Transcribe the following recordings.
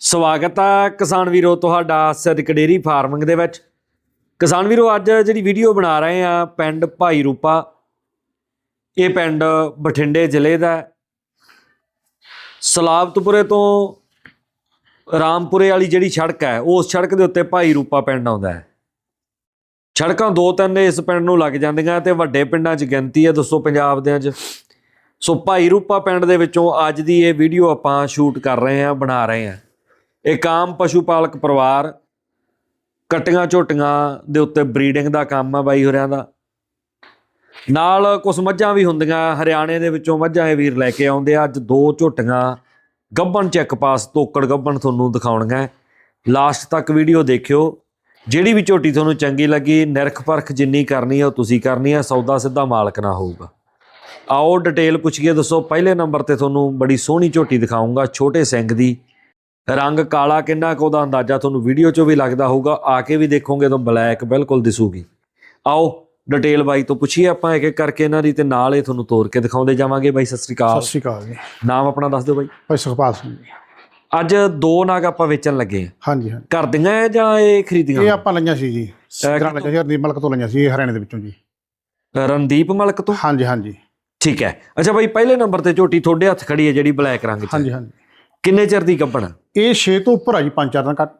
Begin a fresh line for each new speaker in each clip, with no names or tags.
ਸਵਾਗਤ ਹੈ ਕਿਸਾਨ ਵੀਰੋ ਤੁਹਾਡਾ ਸਿੱਧਕ ਡੇਰੀ ਫਾਰਮਿੰਗ ਦੇ ਵਿੱਚ। ਕਿਸਾਨ ਵੀਰੋ, ਅੱਜ ਜਿਹੜੀ ਵੀਡੀਓ ਬਣਾ ਰਹੇ ਆ ਪਿੰਡ ਭਾਈ ਰੂਪਾ, ਇਹ ਪਿੰਡ ਬਠਿੰਡੇ ਜ਼ਿਲ੍ਹੇ ਦਾ ਹੈ। ਸਲਾਬਤਪੁਰੇ ਤੋਂ ਰਾਮਪੁਰੇ ਵਾਲੀ ਜਿਹੜੀ ਸੜਕ ਹੈ, ਉਸ ਸੜਕ ਦੇ ਉੱਤੇ ਭਾਈ ਰੂਪਾ ਪਿੰਡ ਆਉਂਦਾ ਹੈ। ਸੜਕਾਂ ਦੋ ਤਿੰਨ ਇਸ ਪਿੰਡ ਨੂੰ ਲੱਗ ਜਾਂਦੀਆਂ ਤੇ ਵੱਡੇ ਪਿੰਡਾਂ 'ਚ ਗਿਣਤੀ ਹੈ ਦੱਸੋ ਪੰਜਾਬ ਦੇ 'ਚ। ਸੋ ਭਾਈ ਰੂਪਾ ਪਿੰਡ ਦੇ ਵਿੱਚੋਂ ਅੱਜ ਦੀ ਇਹ ਵੀਡੀਓ ਆਪਾਂ ਸ਼ੂਟ ਕਰ ਰਹੇ ਹਾਂ, ਬਣਾ ਰਹੇ ਹਾਂ। ਇੱਕ ਆਮ ਪਸ਼ੂ ਪਾਲਕ ਪਰਿਵਾਰ ਕਟੀਆਂ ਝੋਟੀਆਂ ਦੇ ਉੱਤੇ ਬਰੀਡਿੰਗ ਦਾ ਕੰਮ ਆ ਬਾਈ ਹੋਰਿਆਂ ਦਾ। ਨਾਲ ਕੁਝ ਮੱਝਾਂ ਵੀ ਹੁੰਦੀਆਂ, ਹਰਿਆਣੇ ਦੇ ਵਿੱਚੋਂ ਮੱਝਾਂ ਇਹ ਵੀਰ ਲੈ ਕੇ ਆਉਂਦੇ ਆ। ਅੱਜ ਦੋ ਝੋਟੀਆਂ ਗੱਬਣ ਚੈੱਕ ਪਾਸ, ਤੋਕੜ ਗੱਬਣ ਤੁਹਾਨੂੰ ਦਿਖਾਉਣੀਆਂ। ਲਾਸਟ ਤੱਕ ਵੀਡੀਓ ਦੇਖਿਓ। ਜਿਹੜੀ ਵੀ ਝੋਟੀ ਤੁਹਾਨੂੰ ਚੰਗੀ ਲੱਗੀ, ਨਿਰਖ ਪਰਖ ਜਿੰਨੀ ਕਰਨੀ ਹੈ ਉਹ ਤੁਸੀਂ ਕਰਨੀ ਹੈ ਸੌਦਾ ਸਿੱਧਾ ਮਾਲਕ ਨਾ ਹੋਊਗਾ। ਆਓ ਡਿਟੇਲ ਪੁੱਛੀਏ, ਦੱਸੋ ਪਹਿਲੇ ਨੰਬਰ ਤੇ ਤੁਹਾਨੂੰ ਬੜੀ ਸੋਹਣੀ ਝੋਟੀ ਦਿਖਾਉਂਗਾ ਛੋਟੇ ਸਿੰਘ ਦੀ। ਰੰਗ ਕਾਲਾ ਕਿੰਨਾ ਕੁ ਉਹਦਾ ਅੰਦਾਜ਼ਾ ਤੁਹਾਨੂੰ ਵੀਡੀਓ 'ਚੋਂ ਵੀ ਲੱਗਦਾ ਹੋਊਗਾ ਆ ਕੇ ਵੀ ਦੇਖੋਗੇ ਤਾਂ ਬਲੈਕ ਬਿਲਕੁਲ ਦਿਸੂਗੀ। ਆਓ ਡਿਟੇਲ ਬਾਈ ਤੋਂ ਪੁੱਛੀਏ ਆਪਾਂ ਇੱਕ ਇੱਕ ਕਰਕੇ ਇਹਨਾਂ ਦੀ ਤੇ ਨਾਲ ਹੀ ਤੁਹਾਨੂੰ ਤੋੜ ਕੇ ਦਿਖਾਉਂਦੇ ਜਾਵਾਂਗੇ ਬਾਈ ਸਤਿ ਸ੍ਰੀ ਅਕਾਲ।
ਸਤਿ ਸ਼੍ਰੀ ਅਕਾਲ ਜੀ।
ਨਾਮ ਆਪਣਾ ਦੱਸ ਦਿਓ ਬਾਈ।
ਭਾਈ ਸੁਖਪਾਲ ਸਿੰਘ ਜੀ।
ਅੱਜ ਦੋ ਨਾਗ ਆਪਾਂ ਵੇਚਣ ਲੱਗੇ ਆ
ਹਾਂਜੀ ਹਾਂਜੀ।
ਘਰ ਦੀਆਂ ਹੈ ਜਾਂ ਇਹ ਖਰੀਦੀਆਂ
ਇਹ ਆਪਾਂ ਲਈਆਂ ਸੀ ਜੀ। ਸਿੱਧਰਾਂ ਲਈਆਂ ਸੀ ਹਰਦੀਪ ਮਲਕ ਤੋਂ ਲਈਆਂ ਸੀ ਇਹ ਹਰਿਆਣੇ ਦੇ ਵਿੱਚੋਂ ਜੀ।
ਰਣਦੀਪ ਮਲਕ ਤੋਂ?
ਹਾਂਜੀ ਹਾਂਜੀ।
ਠੀਕ ਹੈ। ਅੱਛਾ ਬਾਈ ਪਹਿਲੇ ਨੰਬਰ ਤੇ ਝੋਟੀ ਤੁਹਾਡੇ ਹੱਥ ਖੜੀ ਹੈ ਜਿਹੜੀ ਬਲੈਕ ਰੰਗ 'ਚ
ਹਾਂਜੀ ਹਾਂਜੀ।
ਕਿੰਨੇ ਚਿਰ ਦੀ ਗੱਭਣ?
ਇਹ 6 ਤੋਂ ਉੱਪਰ ਆ ਜੀ ਪੰਜ ਚਾਰ ਦਿਨ ਘੱਟ।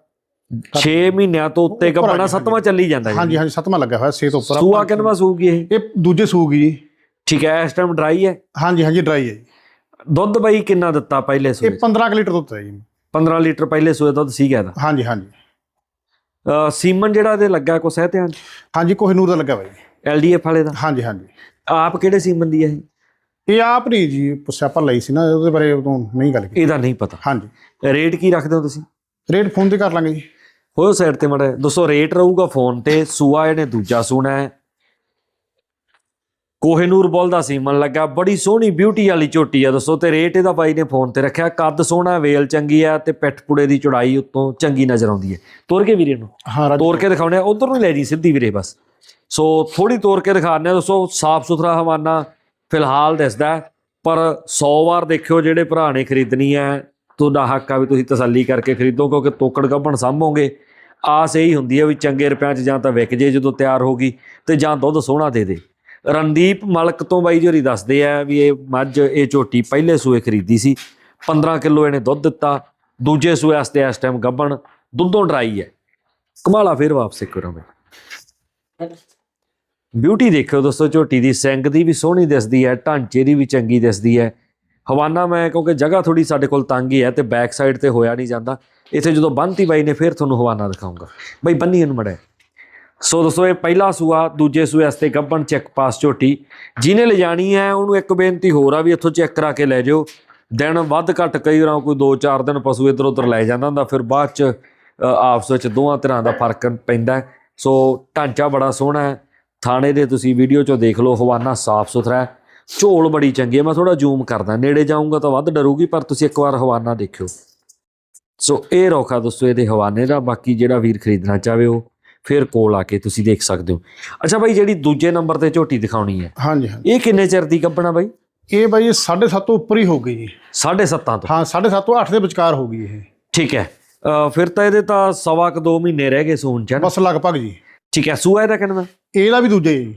6 ਮਹੀਨਿਆਂ ਤੋਂ ਉੱਤੇ ਗੱਭਣਾ ਸੱਤਵਾਂ ਚੱਲੀ ਜਾਂਦਾ ਜੀ।
ਹਾਂਜੀ ਹਾਂਜੀ ਸੱਤਵਾਂ ਲੱਗਾ ਹੋਇਆ 6 ਤੋਂ ਉੱਪਰ।
ਸੂਆ ਕਿੰਨਵਾ ਸੂਗੀ ਇਹ?
ਇਹ ਦੂਜੇ ਸੂਗੀ ਜੀ।
ਠੀਕ ਹੈ ਇਸ ਟਾਈਮ ਡਰਾਈ ਹੈ?
ਹਾਂਜੀ ਹਾਂਜੀ ਡਰਾਈ ਹੈ ਜੀ।
ਦੁੱਧ ਬਾਈ ਕਿੰਨਾ ਦਿੱਤਾ ਪਹਿਲੇ
ਇਹ
ਸੂਏ
15 ਕੁ ਲੀਟਰ ਦੁੱਧ ਹੈ ਜੀ।
15 ਲੀਟਰ ਪਹਿਲੇ ਸੂਏ ਦੁੱਧ ਸੀਗਾ ਇਹਦਾ?
ਹਾਂਜੀ ਹਾਂਜੀ।
ਸੀਮਨ ਜਿਹੜਾ ਇਹਦੇ ਲੱਗਾ ਕੋ ਸਹਿ ਧਿਆਨ
ਹਾਂਜੀ ਕੋਹਿਨੂਰ ਦਾ ਲੱਗਾ ਜੀ।
ਐਲਡੀਐਫ ਵਾਲੇ ਦਾ?
ਹਾਂਜੀ ਹਾਂਜੀ।
ਆਪ ਕਿਹੜੇ ਸੀਮਨ ਦੀ ਹੈ ਇਹ?
ਇਹ ਆਪ ਨਹੀਂ ਜੀ ਪੁੱਛਿਆ ਆਪਾਂ ਲਈ ਸੀ ਨਾ ਉਹਦੇ ਬਾਰੇ ਉਦੋਂ ਨਹੀਂ ਗੱਲ ਕੀਤੀ।
ਇਹਦਾ ਨਹੀਂ ਪਤਾ।
ਹਾਂਜੀ।
ਰੇਟ ਕੀ ਰੱਖਦੇ ਹੋ ਤੁਸੀਂ?
ਰੇਟ ਫੋਨ ਤੇ ਕਰ ਲਾਂਗੇ ਜੀ।
ਹੋਇਓ ਸਾਈਡ ਤੇ ਮੜਾ ਦੋਸਤੋ ਰੇਟ ਰਹੂਗਾ ਫੋਨ ਤੇ ਸੂਆ ਇਹਨੇ ਦੂਜਾ ਸੂਣਾ ਹੈ। ਕੋਹੇਨੂਰ ਬੋਲ ਦਾ ਸੀਮਨ ਲੱਗਾ ਬੜੀ ਸੋਹਣੀ ਬਿਊਟੀ ਵਾਲੀ ਝੋਟੀ ਆ ਦੋਸਤੋ ਤੇ ਰੇਟ ਇਹਦਾ ਬਾਈ ਨੇ ਫੋਨ ਤੇ ਰੱਖਿਆ ਕੱਦ ਸੋਹਣਾ ਵੇਲ ਚੰਗੀ ਆ ਤੇ ਪਿੱਠ ਪੁੜੇ ਦੀ ਚੌੜਾਈ ਉੱਤੋਂ ਚੰਗੀ ਨਜ਼ਰ ਆਉਂਦੀ ਹੈ। ਤੋਰ ਕੇ ਵੀਰੇ ਨੂੰ।
ਹਾਂ
ਤੋਰ ਕੇ ਦਿਖਾਉਣੇ ਆ ਉਧਰ ਨੂੰ ਲੈ ਜੀ ਸਿੱਧੀ ਵੀਰੇ ਬਸ। ਸੋ ਥੋੜੀ ਤੋਰ ਕੇ ਦਿਖਾਉਂਦੇ ਆ ਦੋਸਤੋ ਸਾਫ਼ ਸੁਥਰਾ ਹਵਾਨਾ ਫਿਲਹਾਲ ਦਿਸਦਾ ਪਰ 100 ਵਾਰ ਦੇਖਿਓ ਜਿਹੜੇ ਭਰਾ ਨੇ ਖਰੀਦਣੀ ਹੈ ਤੁਹਾਡਾ ਹੱਕ ਆ ਵੀ ਤੁਸੀਂ ਤਸੱਲੀ ਕਰਕੇ ਖਰੀਦੋ, ਕਿਉਂਕਿ ਤੋਕੜ ਗੱਭਣ ਸਾਂਭੋਗੇ। ਆਸ ਇਹੀ ਹੁੰਦੀ ਹੈ ਵੀ ਚੰਗੇ ਰੁਪਿਆਂ 'ਚ ਜਾਂ ਤਾਂ ਵਿਕ ਜੇ ਜਦੋਂ ਤਿਆਰ ਹੋ ਗਈ, ਤੇ ਜਾਂ ਦੁੱਧ ਸੋਹਣਾ ਦੇ ਦੇ। ਰਣਦੀਪ ਮਲਕ ਤੋਂ ਬਾਈ ਜੋਰੀ ਦੱਸਦੇ ਆ ਵੀ ਇਹ ਮੱਝ, ਇਹ ਝੋਟੀ ਪਹਿਲੇ ਸੂਏ ਖਰੀਦੀ ਸੀ 15 ਕਿਲੋ ਇਹਨੇ ਦੁੱਧ ਦਿੱਤਾ, ਦੂਜੇ ਸੂਏ ਵਾਸਤੇ ਇਸ ਟਾਈਮ ਗੱਭਣ, ਦੁੱਧੋਂ ਡਰਾਈ ਹੈ। ਕਮਾਲਾ ਫੇਰ ਵਾਪਸ ਕਰੋ ਬਈ ਬਿਊਟੀ ਦੇਖਿਓ ਦੋਸਤੋ, ਝੋਟੀ ਦੀ ਸਿੰਗ ਦੀ ਵੀ ਸੋਹਣੀ ਦਿਸਦੀ ਹੈ, ਢਾਂਚੇ ਦੀ ਵੀ ਚੰਗੀ ਦਿਸਦੀ ਹੈ। ਹਵਾਨਾ ਮੈਂ ਕਿਉਂਕਿ ਜਗ੍ਹਾ ਥੋੜੀ ਸਾਡੇ ਕੋਲ ਤੰਗ ਹੀ ਹੈ ਤੇ ਬੈਕ ਸਾਈਡ ਤੇ ਹੋਇਆ ਨਹੀਂ ਜਾਂਦਾ। ਇੱਥੇ ਜਦੋਂ ਬੰਨਤੀ ਬਾਈ ਨੇ ਫਿਰ ਤੁਹਾਨੂੰ ਹਵਾਨਾ ਦਿਖਾਉਂਗਾ। ਬਈ ਬੰਨੀ ਇਹਨੂੰ ਮੜਾ ਸੋ ਦੋਸਤੋ, ਇਹ ਪਹਿਲਾ ਸੂਆ, ਦੂਜੇ ਸੂਏ ਵਾਸਤੇ ਗੱਬਣ ਚੈੱਕ ਪਾਸ ਝੋਟੀ। ਜਿਹਨੇ ਲਿਜਾਣੀ ਹੈ, ਉਹਨੂੰ ਇੱਕ ਬੇਨਤੀ ਹੋਰ ਆ ਵੀ ਇੱਥੋਂ ਚੈੱਕ ਕਰਾ ਕੇ ਲੈ ਜਾਓ ਦਿਨ ਵੱਧ ਘੱਟ ਕਈ ਵਾਰ ਕੋਈ 2-4 ਦਿਨ ਪਸ਼ੂ ਇੱਧਰ ਉੱਧਰ ਲੈ ਜਾਂਦਾ ਹੁੰਦਾ, ਫਿਰ ਬਾਅਦ ਚ ਆਪਸ ਵਿੱਚ ਦੋਵਾਂ ਤਰ੍ਹਾਂ ਦਾ ਫ਼ਰਕ ਪੈਂਦਾ ਸੋ ਢਾਂਚਾ ਬੜਾ ਸੋਹਣਾ ਹੈ। ਥਾਣੇ ਦੇ ਤੁਸੀਂ ਵੀਡੀਓ ਚੋਂ ਦੇਖ ਲਓ ਹਵਾਨਾ ਸਾਫ਼ ਸੁਥਰਾ ਹੈ। ਝੋਲ ਬੜੀ ਚੰਗੀ ਹੈ ਮੈਂ ਥੋੜਾ ਜ਼ੂਮ ਕਰਦਾ ਨੇੜੇ ਜਾਊਂਗਾ ਤਾਂ ਵੱਧ ਡਰੂਗੀ ਪਰ ਤੁਸੀਂ ਇੱਕ ਵਾਰ ਹਵਾਨਾ ਦੇਖਿਓ। ਸੋ ਇਹ ਰੋਖਾ ਦੋਸਤੋ ਇਹਦੇ ਹਵਾਨੇ ਦਾ ਬਾਕੀ ਜਿਹੜਾ ਵੀਰ ਖਰੀਦਣਾ ਚਾਹਵੇ ਉਹ ਫਿਰ ਕੋਲ ਆ ਕੇ ਤੁਸੀਂ ਦੇਖ ਸਕਦੇ ਹੋ। ਅੱਛਾ ਬਾਈ ਜਿਹੜੀ ਦੂਜੇ ਨੰਬਰ ਤੇ ਝੋਟੀ ਦਿਖਾਉਣੀ ਹੈ
ਹਾਂਜੀ ਹਾਂਜੀ।
ਇਹ ਕਿੰਨੇ ਚਿਰ ਦੀ ਗੱਭਣਾ ਬਾਈ?
ਇਹ ਬਾਈ 7.5 ਤੋਂ ਉੱਪਰ ਹੀ ਹੋ ਗਈ ਜੀ
7.5 ਤੋਂ?
ਹਾਂ 7.5 ਤੋਂ 8 ਦੇ ਵਿਚਕਾਰ ਹੋ ਗਈ ਇਹ।
ਠੀਕ ਹੈ। ਫਿਰ ਤਾਂ ਇਹਦੇ ਤਾਂ ਸਵਾ ਕੁ ਦੋ ਮਹੀਨੇ ਰਹਿ ਗਏ ਸੂਣ ਚ?
ਬਸ ਲਗਭਗ ਜੀ।
ਠੀਕ ਹੈ ਸੂਆ ਇਹਦਾ ਕਿੰਨਾ?
ਇਹਦਾ ਵੀ ਦੂਜਾ ਹੀ ਹੈ ਜੀ।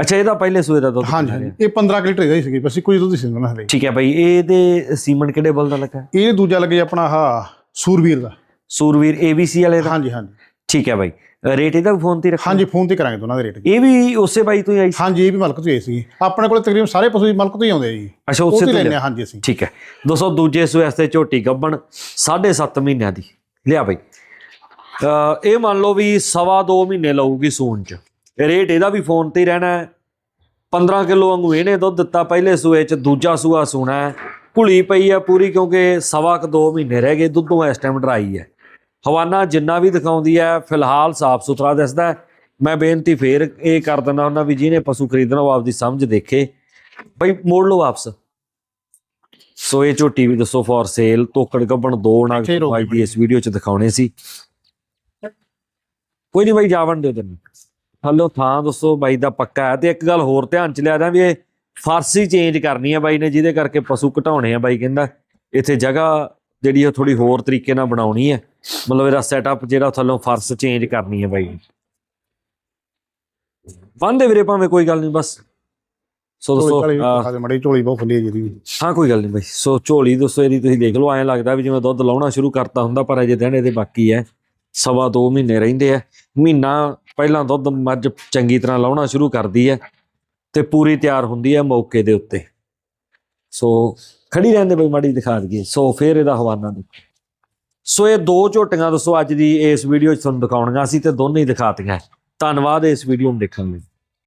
ਅੱਛਾ ਇਹਦਾ ਪਹਿਲੇ ਸੂਏ ਦਾ ਦੁੱਧ
ਹਾਂਜੀ ਹਾਂਜੀ। ਇਹ 15 ਕੁ ਲੀਟਰ ਦਾ ਹੀ ਸੀਗੀ ਬਸ ਕੋਈ ਦੁੱਧ ਸੀ ਨਾ ਹਲੇ
ਠੀਕ ਹੈ ਬਾਈ ਇਹਦੇ ਸੀਮਨ ਕਿਹੜੇ ਬਲ ਦਾ ਲੱਗਾ?
ਇਹ ਦੂਜਾ ਲੱਗੇ ਆਪਣਾ ਆਹ ਸੂਰਵੀਰ ਦਾ।
ਸੂਰਵੀਰ ABC ਵਾਲੇ ਦਾ?
ਹਾਂਜੀ ਹਾਂਜੀ।
ਠੀਕ ਹੈ ਬਾਈ। ਰੇਟ ਇਹਦਾ ਫੋਨ ਤੇ ਰੱਖੋ।
ਹਾਂਜੀ ਫੋਨ ਤੇ ਕਰਾਂਗੇ ਦੋਨਾਂ ਦੇ ਰੇਟ
ਇਹ ਵੀ ਉਸੇ ਬਾਈ ਤੋਂ ਹੀ ਆਈ ਸੀ?
ਹਾਂਜੀ ਇਹ ਵੀ ਮਲਕ ਤੋਂ ਹੀ ਆਏ ਸੀ ਆਪਣੇ ਕੋਲ ਤਕਰੀਬਨ ਸਾਰੇ ਪਸ਼ੂ ਹੀ ਮਲਕ ਤੋਂ ਹੀ ਆਉਂਦੇ ਆ ਜੀ।
ਅੱਛਾ ਉਸੇ
ਤੇ
ਹੀ
ਲੈਣੇ ਹਾਂਜੀ ਅਸੀਂ।
ਠੀਕ ਹੈ। ਦੋਸਤੋ ਦੂਜੇ ਸੂਏ ਵਾਸਤੇ ਝੋਟੀ ਗੱਬਣ 7.5 ਮਹੀਨਿਆਂ ਦੀ। ਲਿਆ ਅ ਇਹ ਮੰਨ ਲਓ ਵੀ ਸਵਾ 2 ਮਹੀਨੇ ਲਊਗੀ ਸੂਣ ਚ। ਰੇਟ ਇਹਦਾ ਵੀ ਫੋਨ ਤੇ ਹੀ ਰਹਿਣਾ ਹੈ। 15 ਕਿਲੋ ਵਾਂਗੂ ਇਹਨੇ ਦੁੱਧ ਦਿੱਤਾ ਪਹਿਲੇ ਸੂਏ ਚ ਦੂਜਾ ਸੂਆ ਸੂਣਾ ਹੈ। ਭੁਲੀ ਪਈ ਆ ਪੂਰੀ ਕਿਉਂਕਿ ਸਵਾ ਕ 2 ਮਹੀਨੇ ਰਹਿ ਗਏ ਦੁੱਧੋਂ ਇਸ ਟਾਈਮ ਡਰਾਈ ਹੈ। ਹਵਾਨਾ ਜਿੰਨਾ ਵੀ ਦਿਖਾਉਂਦੀ ਹੈ ਫਿਲਹਾਲ ਸਾਫ਼ ਸੁਥਰਾ ਦਿਸਦਾ। ਮੈਂ ਬੇਨਤੀ ਫੇਰ ਇਹ ਕਰ ਦਿੰਦਾ ਉਹਨਾਂ ਵੀ ਜਿਹਨੇ ਪਸ਼ੂ ਖਰੀਦਣਾ ਉਹ ਆਪਦੀ ਸਮਝ ਦੇਖੇ। ਬਈ ਮੋੜ ਲਓ ਵਾਪਸ। ਸੋ ਇਹ ਝੋਟੀ ਵੀ ਦੱਸੋ ਫॉर ਸੇਲ ਤੋਕੜ ਗੱਬਣ ਦੋ ਨਾ
ਇੱਥੇ ਰੋਕ
ਬਾਈ ਦੀ ਇਸ ਵੀਡੀਓ ਚ ਦਿਖਾਉਣੇ ਸੀ। ਕੋਈ ਨਹੀਂ ਬਾਈ ਜਾਵਣ ਦਿਓ ਤੈਨੂੰ। ਹਲੋ ਥਾਂ ਦੱਸੋ ਬਾਈ ਦਾ ਪੱਕਾ ਹੈ। ਤੇ ਇੱਕ ਗੱਲ ਹੋਰ ਧਿਆਨ ਚ ਲਿਆ ਦਾਂ ਵੀ ਇਹ ਫਾਰਸੀ ਚੇਂਜ ਕਰਨੀ ਹੈ ਬਾਈ ਨੇ ਜਿਹਦੇ ਕਰਕੇ ਪਸ਼ੂ ਘਟਾਉਣੇ ਆ ਬਾਈ ਕਹਿੰਦਾ। ਇੱਥੇ ਜਗ੍ਹਾ ਜਿਹੜੀ ਉਹ ਥੋੜੀ ਹੋਰ ਤਰੀਕੇ ਨਾਲ ਬਣਾਉਣੀ ਹੈ ਮਤਲਬ ਇਹਦਾ ਸੈਟਅਪ ਜਿਹੜਾ ਥੱਲੋਂ ਫਰਸ਼ ਚੇਂਜ ਕਰਨੀ ਹੈ ਬਾਈ। ਬੰਦੇ ਵੀਰੇ ਭਾਵੇਂ ਕੋਈ ਗੱਲ ਨਹੀਂ ਬਸ। ਸੋ
ਝੋਲੀ
ਦੋਸਤੋ
ਝਾਲੀ
ਆਹ,
ਦਿਖਾ ਦੇ ਮੜੀ ਝੋਲੀ ਬਹੁਤ ਖੁੱਲੀ ਹੈ ਜਿਹਦੀ
ਹਾਂ ਕੋਈ ਗੱਲ ਨਹੀਂ ਬਾਈ। ਸੋ ਝੋਲੀ ਦੋਸਤੋ ਇਹਦੀ ਤੁਸੀਂ ਦੇਖ ਲਓ ਐਂ ਲੱਗਦਾ ਵੀ ਜਿਵੇਂ ਦੁੱਧ ਲਾਉਣਾ ਸ਼ੁਰੂ ਕਰਤਾ ਹੁੰਦਾ ਪਰ ਅਜੇ ਦਿਨ ਇਹਦੇ ਬਾਕੀ ਹੈ। ਸਵਾ ਦੋ ਮਹੀਨੇ ਰਹਿੰਦੇ ਆ। ਮਹੀਨਾ ਪਹਿਲਾਂ ਦੁੱਧ ਮੱਝ ਚੰਗੀ ਤਰ੍ਹਾਂ ਲਾਉਣਾ ਸ਼ੁਰੂ ਕਰਦੀ ਹੈ ਤੇ ਪੂਰੀ ਤਿਆਰ ਹੁੰਦੀ ਹੈ ਮੌਕੇ ਦੇ ਉੱਤੇ। ਸੋ ਖੜੀ ਰਹਿੰਦੇ ਬਈ ਮਾੜੀ ਦਿਖਾ ਦਈਏ। ਸੋ ਫਿਰ ਇਹਦਾ ਹਵਾਨਾ ਦੇਖੋ। ਸੋ ਇਹ ਦੋ ਝੋਟੀਆਂ ਦੱਸੋ ਅੱਜ ਦੀ ਇਸ ਵੀਡੀਓ 'ਚ ਤੁਹਾਨੂੰ ਦਿਖਾਉਣੀਆਂ ਸੀ ਤੇ ਦੋਨੇ ਹੀ ਦਿਖਾਤੀਆਂ ਧੰਨਵਾਦ ਇਸ ਵੀਡੀਓ ਨੂੰ ਦੇਖਣ ਲਈ।